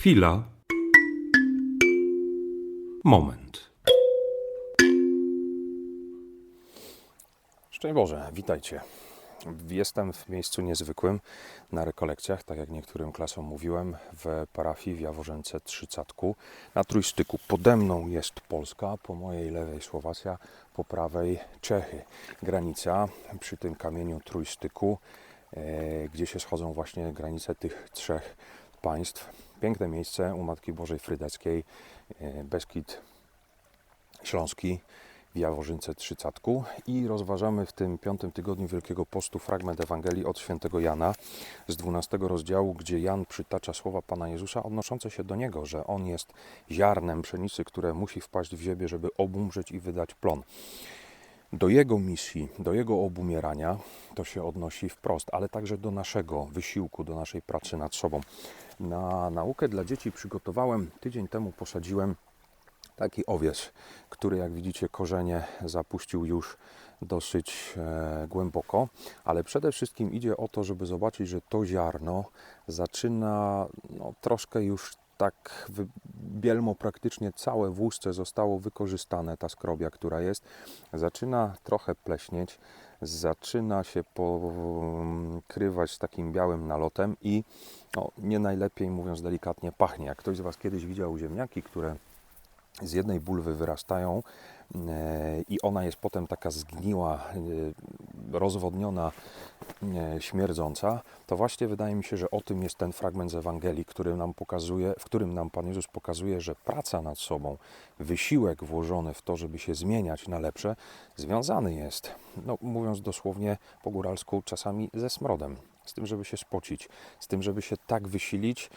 Chwila. Moment. Szczęść Boże, witajcie. Jestem w miejscu niezwykłym na rekolekcjach, tak jak niektórym klasom mówiłem, w parafii w Jaworzęce Trzycatku na trójstyku. Pode mną jest Polska, po mojej lewej Słowacja, po prawej Czechy. Granica przy tym kamieniu trójstyku, e, gdzie się schodzą właśnie granice tych trzech państw. Piękne miejsce u Matki Bożej Frydeckiej, e, Beskid Śląski w Jaworzynce Trzycatku i rozważamy w tym piątym tygodniu Wielkiego Postu fragment Ewangelii od świętego Jana z 12 rozdziału, gdzie Jan przytacza słowa Pana Jezusa odnoszące się do Niego, że On jest ziarnem pszenicy, które musi wpaść w ziemię, żeby obumrzeć i wydać plon. Do Jego misji, do Jego obumierania to się odnosi wprost, ale także do naszego wysiłku, do naszej pracy nad sobą. Na naukę dla dzieci przygotowałem, tydzień temu posadziłem taki owiec, który jak widzicie korzenie zapuścił już dosyć e, głęboko, ale przede wszystkim idzie o to, żeby zobaczyć, że to ziarno zaczyna no, troszkę już tak bielmo praktycznie całe w łuszce zostało wykorzystane, ta skrobia, która jest, zaczyna trochę pleśnieć, zaczyna się pokrywać takim białym nalotem i no, nie najlepiej, mówiąc delikatnie, pachnie. Jak ktoś z Was kiedyś widział ziemniaki, które z jednej bulwy wyrastają e, i ona jest potem taka zgniła, e, rozwodniona, e, śmierdząca, to właśnie wydaje mi się, że o tym jest ten fragment z Ewangelii, który nam pokazuje, w którym nam Pan Jezus pokazuje, że praca nad sobą, wysiłek włożony w to, żeby się zmieniać na lepsze, związany jest, no, mówiąc dosłownie po góralsku, czasami ze smrodem. Z tym, żeby się spocić, z tym, żeby się tak wysilić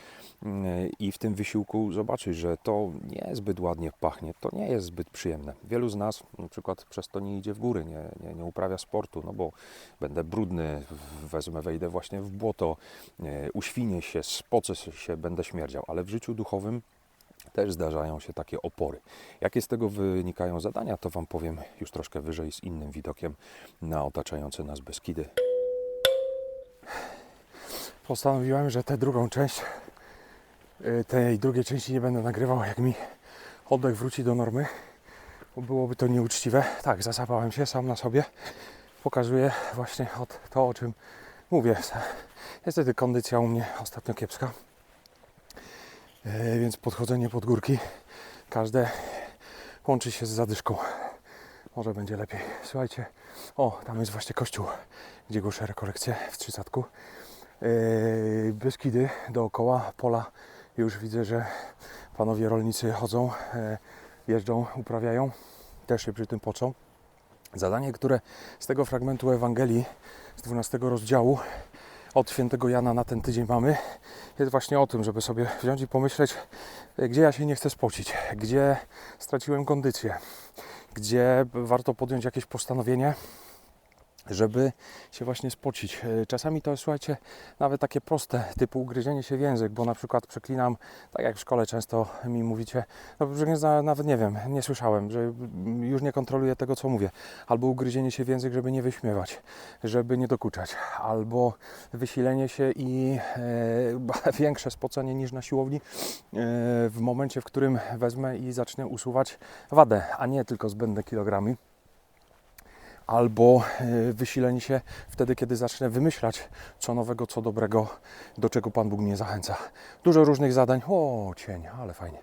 mm, i w tym wysiłku zobaczyć, że to nie zbyt ładnie pachnie, to nie jest zbyt przyjemne. Wielu z nas na przykład przez to nie idzie w góry, nie, nie, nie uprawia sportu, no bo będę brudny, wezmę, wejdę właśnie w błoto, e, uświnię się, spocę się, będę śmierdział, ale w życiu duchowym też zdarzają się takie opory. Jakie z tego wynikają zadania, to Wam powiem już troszkę wyżej z innym widokiem na otaczające nas Beskidy. Postanowiłem, że tę drugą część, y, tej drugiej części nie będę nagrywał, jak mi oddech wróci do normy, bo byłoby to nieuczciwe. Tak, zasapałem się sam na sobie. Pokazuję właśnie od to, o czym mówię. Niestety kondycja u mnie ostatnio kiepska, Y, więc podchodzenie pod górki każde łączy się z zadyszką. Może będzie lepiej. Słuchajcie, o, tam jest właśnie kościół, gdzie głoszę rekolekcję w Trzycatku. Yy, Beskidy dookoła pola. Już widzę, że panowie rolnicy chodzą, e, jeżdżą, uprawiają, też się przy tym począ. Zadanie, które z tego fragmentu Ewangelii z 12 rozdziału od świętego Jana na ten tydzień mamy, jest właśnie o tym, żeby sobie wziąć i pomyśleć, gdzie ja się nie chcę spocić, gdzie straciłem kondycję, gdzie warto podjąć jakieś postanowienie, żeby się właśnie spocić. E, Czasami to słuchajcie, nawet takie proste, typu ugryzienie się w język, bo na przykład przeklinam, tak jak w szkole często mi mówicie, no nawet nie wiem, nie słyszałem, że już nie kontroluję tego, co mówię. Albo ugryzienie się w język, żeby nie wyśmiewać, żeby nie dokuczać, albo wysilenie się i e, większe spocenie niż na siłowni e, w momencie, w którym wezmę i zacznę usuwać wadę, a nie tylko zbędne kilogramy albo e, wysilenie się wtedy, kiedy zacznę wymyślać co nowego, co dobrego, do czego Pan Bóg mnie zachęca. Dużo różnych zadań, o cień, ale fajnie.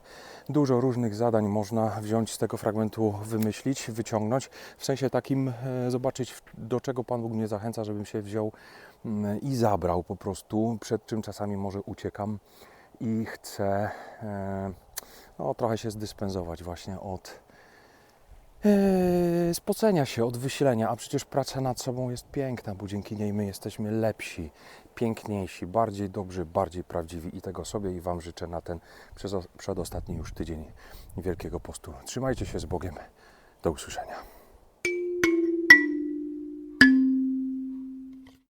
Dużo różnych zadań można wziąć z tego fragmentu, wymyślić, wyciągnąć, w sensie takim e, zobaczyć, do czego Pan Bóg mnie zachęca, żebym się wziął mm, i zabrał po prostu, przed czym czasami może uciekam i chcę e, no, trochę się zdyspensować właśnie od spocenia się od wysilenia, a przecież praca nad sobą jest piękna, bo dzięki niej my jesteśmy lepsi, piękniejsi, bardziej dobrzy, bardziej prawdziwi i tego sobie i Wam życzę na ten przedostatni już tydzień Wielkiego Postu. Trzymajcie się z Bogiem. Do usłyszenia.